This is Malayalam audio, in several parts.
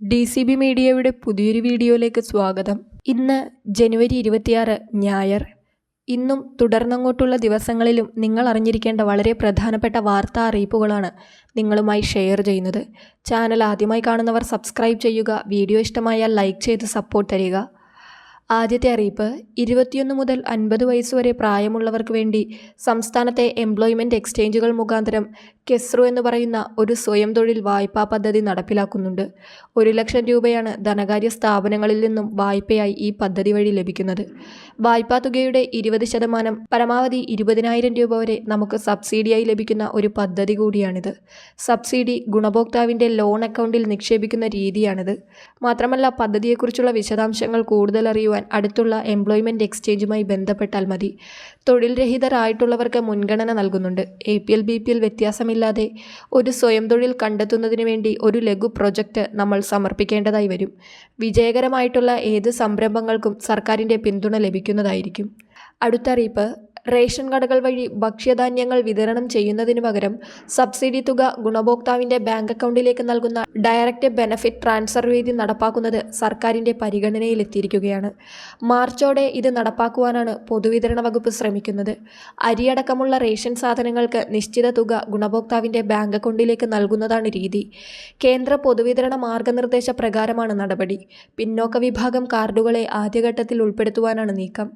ഡി സി ബി മീഡിയയുടെ പുതിയൊരു വീഡിയോയിലേക്ക് സ്വാഗതം. ഇന്ന് ജനുവരി ഇരുപത്തിയാറ് ഞായർ. ഇന്നും തുടർന്നങ്ങോട്ടുള്ള ദിവസങ്ങളിലും നിങ്ങൾ അറിഞ്ഞിരിക്കേണ്ട വളരെ പ്രധാനപ്പെട്ട വാർത്താ അറിയിപ്പുകളാണ് നിങ്ങളുമായി ഷെയർ ചെയ്യുന്നത്. ചാനൽ ആദ്യമായി കാണുന്നവർ സബ്സ്ക്രൈബ് ചെയ്യുക വീഡിയോ ഇഷ്ടമായാൽ ലൈക്ക് ചെയ്ത് സപ്പോർട്ട് തരിക. ആദ്യത്തെ അറിയിപ്പ് ഇരുപത്തിയൊന്ന് മുതൽ അൻപത് വയസ്സുവരെ പ്രായമുള്ളവർക്ക് വേണ്ടി സംസ്ഥാനത്തെ എംപ്ലോയ്മെന്റ് എക്സ്ചേഞ്ചുകൾ മുഖാന്തരം കെസ്റു എന്ന് പറയുന്ന ഒരു സ്വയം തൊഴിൽ വായ്പാ പദ്ധതി നടപ്പിലാക്കുന്നുണ്ട്. ഒരു ലക്ഷം രൂപയാണ് ധനകാര്യ സ്ഥാപനങ്ങളിൽ നിന്നും വായ്പയായി ഈ പദ്ധതി വഴി ലഭിക്കുന്നത്. വായ്പാ തുകയുടെ ഇരുപത് ശതമാനം പരമാവധി ഇരുപതിനായിരം രൂപ വരെ നമുക്ക് സബ്സിഡിയായി ലഭിക്കുന്ന ഒരു പദ്ധതി കൂടിയാണിത്. സബ്സിഡി ഗുണഭോക്താവിന്റെ ലോൺ അക്കൗണ്ടിൽ നിക്ഷേപിക്കുന്ന രീതിയാണിത്. മാത്രമല്ല പദ്ധതിയെക്കുറിച്ചുള്ള വിശദാംശങ്ങൾ കൂടുതൽ അറിയുവാൻ അടുത്തുള്ള എംപ്ലോയ്മെന്റ് എക്സ്ചേഞ്ചുമായി ബന്ധപ്പെട്ടാൽ മതി. തൊഴിൽ രഹിതരായിട്ടുള്ളവർക്ക് മുൻഗണന നൽകുന്നുണ്ട്. A P L B P L വ്യത്യാസമില്ലാതെ ഒരു സ്വയം തൊഴിൽ കണ്ടെത്തുന്നതിന് വേണ്ടി ഒരു ലഘു പ്രൊജക്റ്റ് നമ്മൾ സമർപ്പിക്കേണ്ടതായി വരും. വിജയകരമായിട്ടുള്ള ഏത് സംരംഭങ്ങൾക്കും സർക്കാരിന്റെ പിന്തുണ ലഭിക്കുന്നതായിരിക്കും. അടുത്ത അറിയിപ്പ് റേഷൻ കടകൾ വഴി ഭക്ഷ്യധാന്യങ്ങൾ വിതരണം ചെയ്യുന്നതിനു പകരം സബ്സിഡി തുക ഗുണഭോക്താവിന്റെ ബാങ്ക് അക്കൗണ്ടിലേക്ക് നൽകുന്ന ഡയറക്റ്റ് ബെനഫിറ്റ് ട്രാൻസ്ഫർ രീതി നടപ്പാക്കുന്നത് സർക്കാരിന്റെ പരിഗണനയിലെത്തിയിരിക്കുകയാണ്. മാർച്ചോടെ ഇത് നടപ്പാക്കുവാനാണ് പൊതുവിതരണ വകുപ്പ് ശ്രമിക്കുന്നത്. അരിയടക്കമുള്ള റേഷൻ സാധനങ്ങൾക്ക് നിശ്ചിത തുക ഗുണഭോക്താവിന്റെ ബാങ്ക് അക്കൗണ്ടിലേക്ക് നൽകുന്നതാണ് രീതി. കേന്ദ്ര പൊതുവിതരണ മാർഗനിർദ്ദേശ പ്രകാരമാണ് നടപടി. പിന്നോക്ക വിഭാഗം കാർഡുകളെ ആദ്യഘട്ടത്തിൽ ഉൾപ്പെടുത്തുവാനാണ് നീക്കം.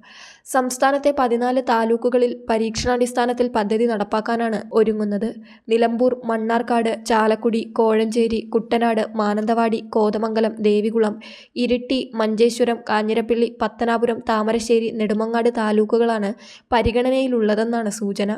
സംസ്ഥാനത്തെ പതിനാല് താലൂക്കുകളിൽ പരീക്ഷണാടിസ്ഥാനത്തിൽ പദ്ധതി നടപ്പാക്കാനാണ് ഒരുങ്ങുന്നത്. നിലമ്പൂർ മണ്ണാർക്കാട് ചാലക്കുടി കോഴഞ്ചേരി കുട്ടനാട് മാനന്തവാടി കോതമംഗലം ദേവികുളം ഇരിട്ടി മഞ്ചേശ്വരം കാഞ്ഞിരപ്പള്ളി പത്തനാപുരം താമരശ്ശേരി നെടുമങ്ങാട് താലൂക്കുകളാണ് പരിഗണനയിലുള്ളതെന്നാണ് സൂചന.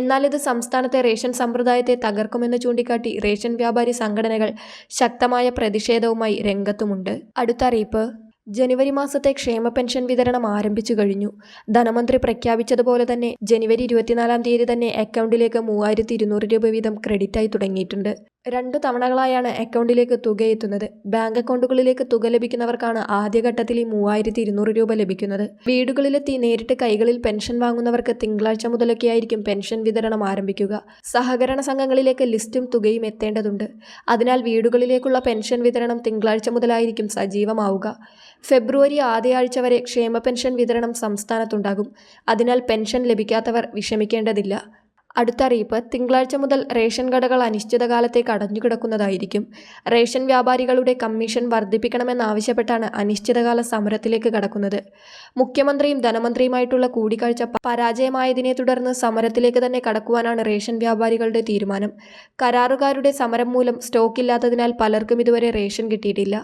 എന്നാൽ ഇത് സംസ്ഥാനത്തെ റേഷൻ സമ്പ്രദായത്തെ തകർക്കുമെന്ന് ചൂണ്ടിക്കാട്ടി റേഷൻ വ്യാപാരി സംഘടനകൾ ശക്തമായ പ്രതിഷേധവുമായി രംഗത്തുമുണ്ട്. അടുത്ത അറിയിപ്പ്. ജനുവരി മാസത്തെ ക്ഷേമ പെൻഷൻ വിതരണം ആരംഭിച്ചു കഴിഞ്ഞു. ധനമന്ത്രി പ്രഖ്യാപിച്ചതുപോലെ തന്നെ ജനുവരി ഇരുപത്തിനാലാം തീയതി തന്നെ അക്കൗണ്ടിലേക്ക് മൂവായിരത്തി ഇരുന്നൂറ് രൂപ വീതം ക്രെഡിറ്റായി തുടങ്ങിയിട്ടുണ്ട്. രണ്ടു തവണകളായാണ് അക്കൗണ്ടിലേക്ക് തുക എത്തുന്നത്. ബാങ്ക് അക്കൗണ്ടുകളിലേക്ക് തുക ലഭിക്കുന്നവർക്കാണ് ആദ്യഘട്ടത്തിൽ ഈ മൂവായിരത്തി ഇരുന്നൂറ് രൂപ ലഭിക്കുന്നത്. വീടുകളിലെത്തി നേരിട്ട് കൈകളിൽ പെൻഷൻ വാങ്ങുന്നവർക്ക് തിങ്കളാഴ്ച മുതലൊക്കെയായിരിക്കും പെൻഷൻ വിതരണം ആരംഭിക്കുക. സഹകരണ സംഘങ്ങളിലേക്ക് ലിസ്റ്റും തുകയും എത്തേണ്ടതുണ്ട്. അതിനാൽ വീടുകളിലേക്കുള്ള പെൻഷൻ വിതരണം തിങ്കളാഴ്ച മുതലായിരിക്കും സജീവമാവുക. ഫെബ്രുവരി ആദ്യ ആഴ്ച വരെ ക്ഷേമ പെൻഷൻ വിതരണം സംസ്ഥാനത്തുണ്ടാകും. അതിനാൽ പെൻഷൻ ലഭിക്കാത്തവർ വിഷമിക്കേണ്ടതില്ല. അടുത്ത അറിയിപ്പ് തിങ്കളാഴ്ച മുതൽ റേഷൻ കടകൾ അനിശ്ചിതകാലത്തേക്ക് അടഞ്ഞുകിടക്കുന്നതായിരിക്കും റേഷൻ വ്യാപാരികളുടെ കമ്മീഷൻ വർദ്ധിപ്പിക്കണമെന്നാവശ്യപ്പെട്ടാണ് അനിശ്ചിതകാല സമരത്തിലേക്ക് കടക്കുന്നത്. മുഖ്യമന്ത്രിയും ധനമന്ത്രിയുമായിട്ടുള്ള കൂടിക്കാഴ്ച പരാജയമായതിനെ തുടർന്ന് സമരത്തിലേക്ക് തന്നെ കടക്കുവാനാണ് റേഷൻ വ്യാപാരികളുടെ തീരുമാനം. കരാറുകാരുടെ സമരം മൂലം സ്റ്റോക്കില്ലാത്തതിനാൽ പലർക്കും ഇതുവരെ റേഷൻ കിട്ടിയിട്ടില്ല.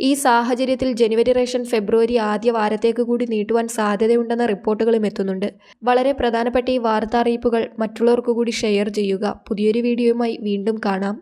ഈ സാഹചര്യത്തിൽ ജനുവരി റേഷൻ ഫെബ്രുവരി ആദ്യ വാരത്തേക്ക് കൂടി നീട്ടുവാൻ സാധ്യതയുണ്ടെന്ന റിപ്പോർട്ടുകളും എത്തുന്നുണ്ട്. വളരെ പ്രധാനപ്പെട്ട ഈ വാർത്താ അറിയിപ്പുകൾ മറ്റുള്ളവർക്ക് കൂടി ഷെയർ ചെയ്യുക. പുതിയൊരു വീഡിയോയുമായി വീണ്ടും കാണാം.